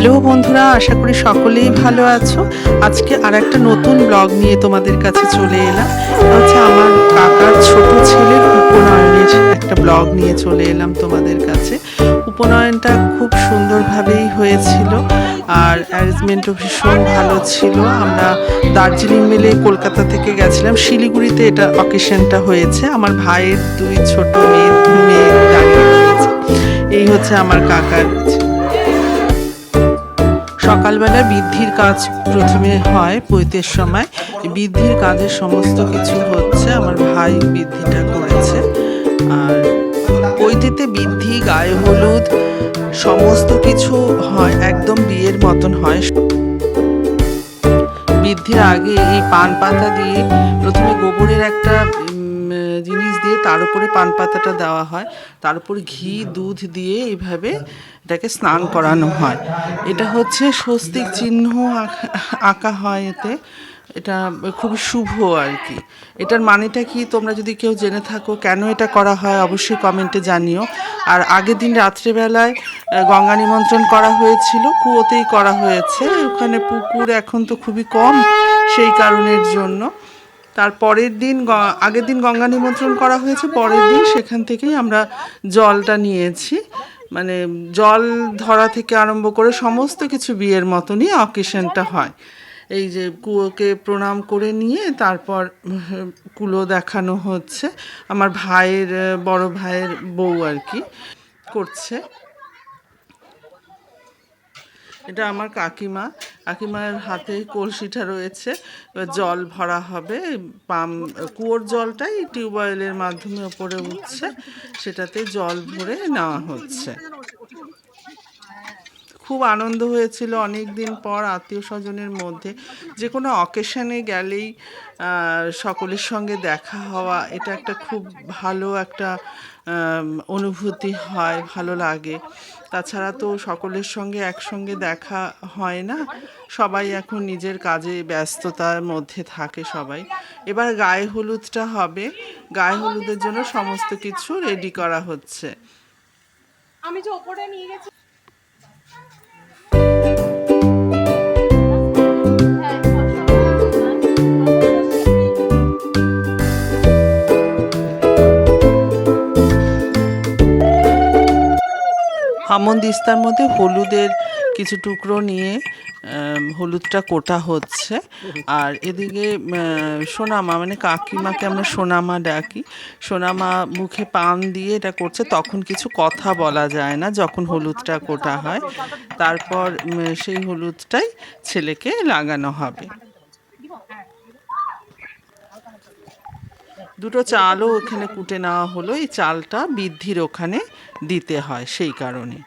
Hello বন্ধুরা, আশা করি সকলেই ভালো আছো। আজকে আর একটা নতুন ব্লগ নিয়ে তোমাদের কাছে চলে এলাম। হচ্ছে আমার কাকার ছোট ছেলের উপনয়নের একটা ব্লগ নিয়ে চলে এলাম তোমাদের কাছে। উপনয়নটা খুব সুন্দরভাবেই হয়েছিল আর অ্যারেঞ্জমেন্টও ভীষণ ভালো ছিল। আমরা দার্জিলিং মেলে কলকাতা থেকে গেছিলাম। শিলিগুড়িতে এটা অকেশনটা হয়েছে। আমার ভাইয়ের দুই ছোট মেয়ে মেয়ে দাঁড়িয়ে এই হচ্ছে আমার কাকার সকালবেলা বৃদ্ধির কাজ প্রথমে হয় পৈতের সময়। বৃদ্ধির কাজের সমস্ত কিছু হচ্ছে আমার ভাই বৃদ্ধিটা করেছে। আর পৈতেতে বৃদ্ধি, গায়ে হলুদ, সমস্ত কিছু হয়, একদম বিয়ের মতন হয়। বৃদ্ধির আগে এই পান পাতা দিয়ে প্রথমে গোবরের একটা দিয়ে তার উপরে পান পাতাটা দেওয়া হয়। তার উপর ঘি, দুধ দিয়ে এইভাবে এটাকে স্নান করানো হয়। এটা হচ্ছে স্বস্তিক চিহ্ন আঁকা- হয় এতে। এটা খুবই শুভ আর কি। এটার মানেটা কি? তোমরা যদি কেউ জেনে থাকো কেন এটা করা হয়, অবশ্যই কমেন্টে জানিও। আর আগের দিন রাত্রেবেলায় গঙ্গা নিমন্ত্রণ করা হয়েছিল, কুয়োতেই করা হয়েছে। ওখানে পুকুর এখন তো খুবই কম সেই কারণের জন্য। তার পরের দিন আগের দিন গঙ্গা নিমন্ত্রণ করা হয়েছে, পরের দিন সেখান থেকেই আমরা জলটা নিয়েছি। মানে জল ধরা থেকে আরম্ভ করে সমস্ত কিছু বিয়ের মতনই অকেশনটা হয়। এই যে কুয়োকে প্রণাম করে নিয়ে তারপর কুলো দেখানো হচ্ছে। আমার ভাইয়ের, বড় ভাইয়ের বউ আর কি করছে। এটা আমার কাকিমা। কাকিমার হাতে কলসিটা রয়েছে। এবার জল ভরা হবে। পাম, কুয়োর জলটাই টিউবওয়েলের মাধ্যমে ওপরে উঠছে। সেটাতে জল ভরে নেওয়া হচ্ছে। খুব আনন্দ হয়েছিল অনেক দিন পর আত্মীয় স্বজনের মধ্যে। যে কোনো অকেশনে গেলেই সকলের সঙ্গে দেখা হওয়া, এটা একটা খুব ভালো একটা অনুভূতি হয়, ভালো লাগে। তাছাড়া তো সকলের সঙ্গে একসঙ্গে দেখা হয় না। সবাই এখন নিজের কাজে ব্যস্ততার মধ্যে থাকে সবাই। এবার গায়ে হলুদটা হবে। গায়ে হলুদের জন্য সমস্ত কিছু রেডি করা হচ্ছে। আমি যে ওপরে নিয়ে গেছি হামন্দিস্তার মধ্যে হলুদের কিছু টুকরো নিয়ে হলুদটা কোটা হচ্ছে। আর এদিকে সোনামা মানে কাকিমাকে আমরা সোনামা ডাকি। সোনামা মুখে পান দিয়ে এটা করছে, তখন কিছু কথা বলা যায় না যখন হলুদটা কোটা হয়। তারপর সেই হলুদটাই ছেলেকে লাগানো হবে। দুটো চালও ওখানে কুটে নেওয়া হলো। এই চালটা বৃদ্ধির ওখানে দিতে হয় সেই কারণে।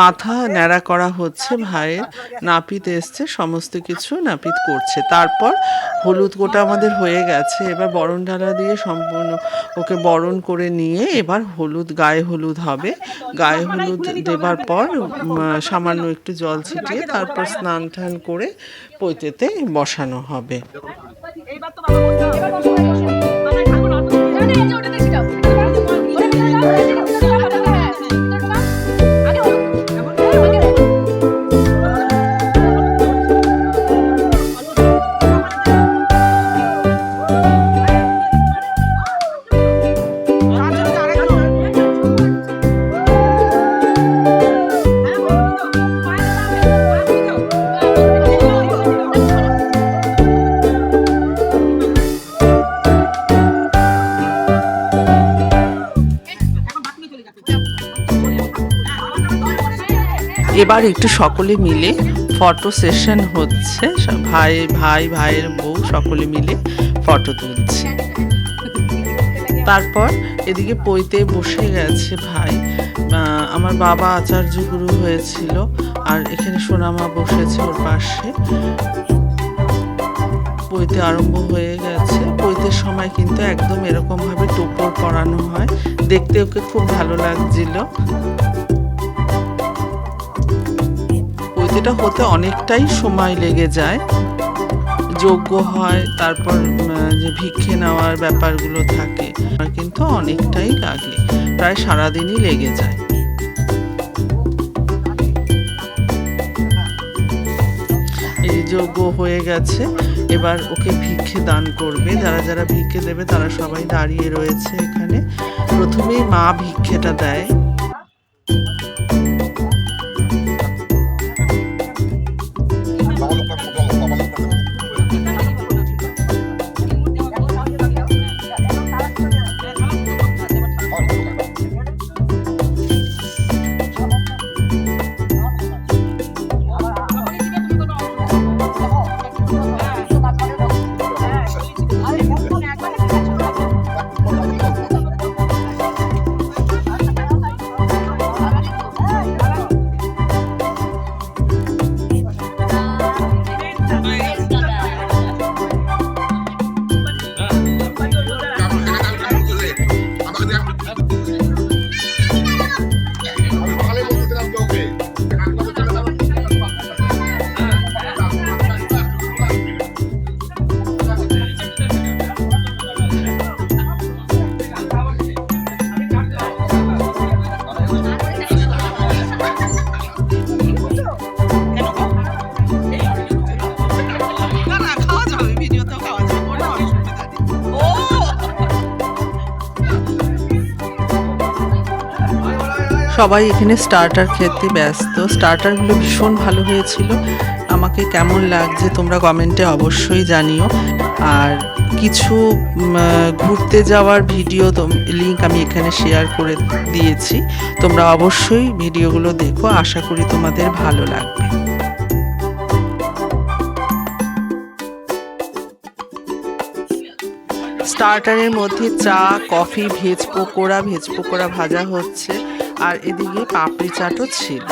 মাথা ন্যাড়া করা হচ্ছে, ভাইয়ের নাপিত এসছে, সমস্ত কিছু নাপিত করছে। তারপর হলুদ গোটা আমাদের হয়ে গেছে, এবার বরণ ডালা দিয়ে সম্পূর্ণ ওকে বরণ করে নিয়ে এবার হলুদ, গায়ে হলুদ হবে। গায়ে হলুদ দেবার পর সামান্য একটু জল ছিটিয়ে তারপর স্নান টান করে পৈতেতে বসানো হবে। এবার একটু সকলে মিলে ফটো সেশন হচ্ছে। ভাই ভাই, ভাইয়ের বউ সকলে মিলে ফটো তুলছে। তারপর এদিকে পইতে বসে গেছে ভাই। আমার বাবা আচার্য গুরু হয়েছিল আর এখানে সোনামা বসেছে ওর পাশে। পইতে আরম্ভ হয়ে গেছে। পইতের সময় কিন্তু একদম এরকমভাবে টোপর পরানো হয়। দেখতে ওকে খুব ভালো লাগছিল। যেটা হতে অনেকটাই সময় লেগে যায়। যোগ্য হয়, তারপর যে ভিক্ষে নেওয়ার ব্যাপারগুলো থাকে কিন্তু অনেকটাই লাগে, প্রায় সারাদিনই লেগে যায়। এই যোগ্য হয়ে গেছে, এবার ওকে ভিক্ষে দান করবে, যারা যারা ভিক্ষে দেবে তারা সবাই দাঁড়িয়ে রয়েছে এখানে। প্রথমেই মা ভিক্ষেটা দেয়। সবাই এখানে স্টার্টার খেতে ব্যস্ত। স্টার্টারগুলো ভীষণ ভালো হয়েছিল। আমাকে কেমন লাগছে তোমরা কমেন্টে অবশ্যই জানিও। আর কিছু ঘুরতে যাওয়ার ভিডিও লিঙ্ক আমি এখানে শেয়ার করে দিয়েছি। তোমরা অবশ্যই ভিডিওগুলো দেখো, আশা করি তোমাদের ভালো লাগবে। স্টার্টারের মধ্যে চা coffee veg pakora veg pakora ভাজা হচ্ছে। আর এদিকে পাপড়ি চাটও ছিল।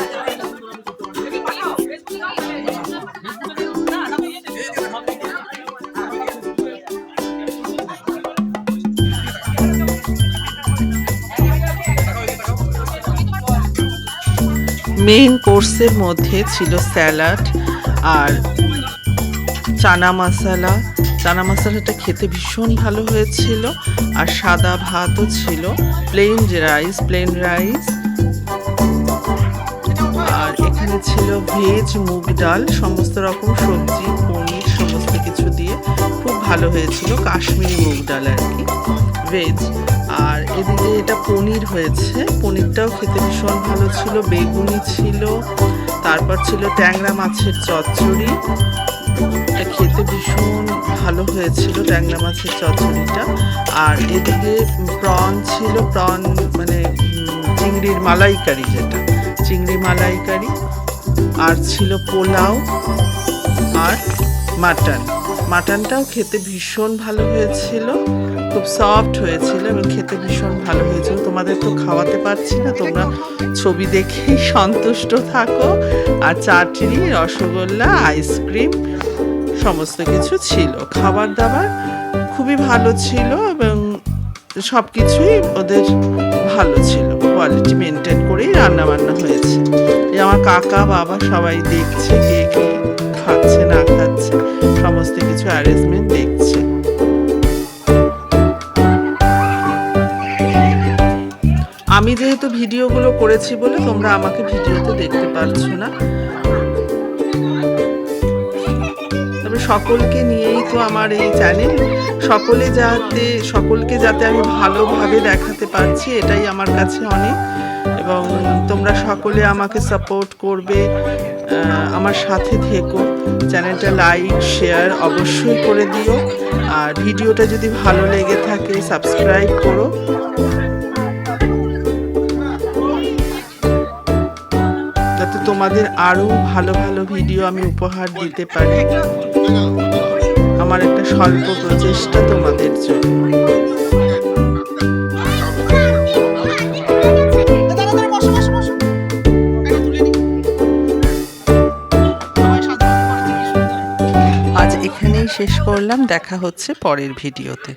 মেইন কোর্সের মধ্যে ছিল স্যালাড আর চানা মশলা। চানা মশলাটা খেতে ভীষণ ভালো হয়েছিল। আর সাদা ভাতও ছিল। প্লেন রাইস প্লেন রাইস এখানে ছিল ভেজ, মুগ ডাল, সমস্ত রকম সবজি, পনির, সমস্ত কিছু দিয়ে খুব ভালো হয়েছিল কাশ্মীরি মুগ ডাল আর কি, ভেজ। আর এদিকে এটা পনির হয়েছে, পনিরটাও খেতে ভীষণ ভালো ছিল, বেগুনি ছিল, তারপর ছিল ট্যাংরা মাছের চচ্চড়ি। এটা খেতে ভীষণ ভালো হয়েছিল ট্যাংরা মাছের চচ্চড়িটা। আর এদিকে প্রন ছিল, প্রন মানে চিংড়ির মালাইকারি যেটা। চিংড়ি মালাইকারি, আর ছিল পোলাও আর মাটন। মাটনটাও খেতে ভীষণ ভালো হয়েছিল, খুব সফট হয়েছিল এবং খেতে ভীষণ ভালো হয়েছিল। তোমাদের তো খাওয়াতে পারছি না, তোমরা ছবি দেখেই সন্তুষ্ট থাকো। আর চাটনি, রসগোল্লা, আইসক্রিম, সমস্ত কিছু ছিল। খাবার দাবার খুবই ভালো ছিল এবং সব কিছুই ওদের ভালো ছিল। রান্না বান্না হয়েছে। এই আমার কাকা, বাবা সবাই দেখছে কে কে খাচ্ছে, না খাচ্ছে, সমস্ত কিছু অ্যারেঞ্জমেন্ট দেখছে। আমি যেহেতু ভিডিওগুলো করেছি বলে তোমরা আমাকে ভিডিওতে দেখতে পারছ না। তবে সকলকে নিয়েই তো আমার এই চ্যানেল সকলে যাতে, সকলকে যাতে আমি ভালোভাবে দেখাতে পারছি, এটাই আমার কাছে অনেক। এবং তোমরা সকলে আমাকে সাপোর্ট করবে আমার সাথে থেকো। চ্যানেলটা লাইক শেয়ার অবশ্যই করে দিও। আর ভিডিওটা যদি ভালো লেগে থাকে সাবস্ক্রাইব করো। যাতে তোমাদের আরও ভালো ভালো ভিডিও আমি উপহার দিতে পারি। আমার একটা স্বল্প প্রচেষ্টা তোমাদের জন্য। শেষ করলাম দেখা হচ্ছে পরের ভিডিওতে।